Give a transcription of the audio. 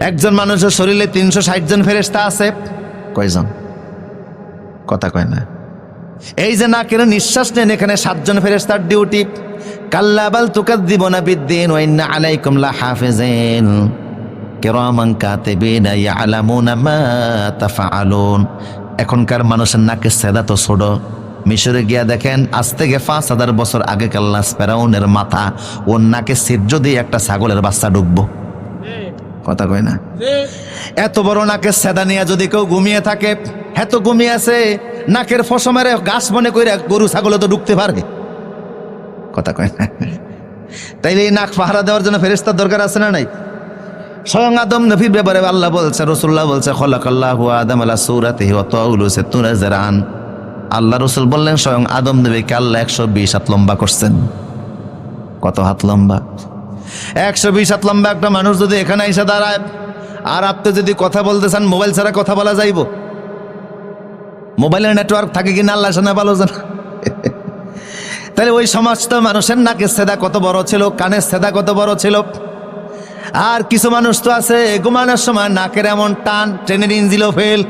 একজন মানুষের শরীরে তিনশো ষাট জন ফেরেস্তা আছে। কয়জন? কথা কয় না। এই যে না কেন নিঃশ্বাস নেন এখানে সাতজন ফেরেস্তার ডিউটি। কাল্লাবাল তুকাদ দিব না বিদ্দিন ওয়াইন্না আলাইকুম লা হাফিজিন। এখনকার মানুষের নাকের সেদা তো ছোট। মিশরে গিয়া দেখেন, আজ থেকে পাঁচ হাজার বছর আগে কাল্লাস ফেরাউনের মাথা ওর নাকে ছিদ্র দিয়ে একটা ছাগলের বাচ্চা ঢুকবো কথা কয় না। এত বড় নাকের সেদা নিয়ে যদি কেউ ঘুমিয়ে থাকে এত ঘুমিয়ে আছে, নাকের ফসমের গাছ মনে করে গরু ছাগলে তো ঢুকতে পারবে কথা কয় না। তাইলে এই নাক পাহারা দেওয়ার জন্য ফেরিস্তার দরকার আছে না নাই? স্বয়ং আদম নবীর ব্যাপারে আল্লাহ বলছে রসুল্লাহ বলছে, খলাকাল্লাহু আদম আলা সূরাতিহি ওয়া তাউলুসে তুনাজারান আল্লাহ রসুল বললেন, স্বয়ং আদম নবীকে আল্লাহ একশো বিশ হাত লম্বা করছেন। কত হাত লম্বা? একশো বিশ হাত লম্বা একটা মানুষ যদি এখানে এসে দাঁড়ায়, আর আপনি যদি কথা বলতে চান, মোবাইল ছাড়া কথা বলা যাইব? মোবাইলের নেটওয়ার্ক থাকে কিনা আল্লাহ শোনা ভালো জানা। তাহলে ওই সমস্ত মানুষের নাকের সেদা কত বড় ছিল, কানের সেদা কত বড় ছিল? আর কিছু মানুষ তো আছে, ঘুমানোর সময় নাকের এমন টান, ট্রেনের ইঞ্জিলও ফেল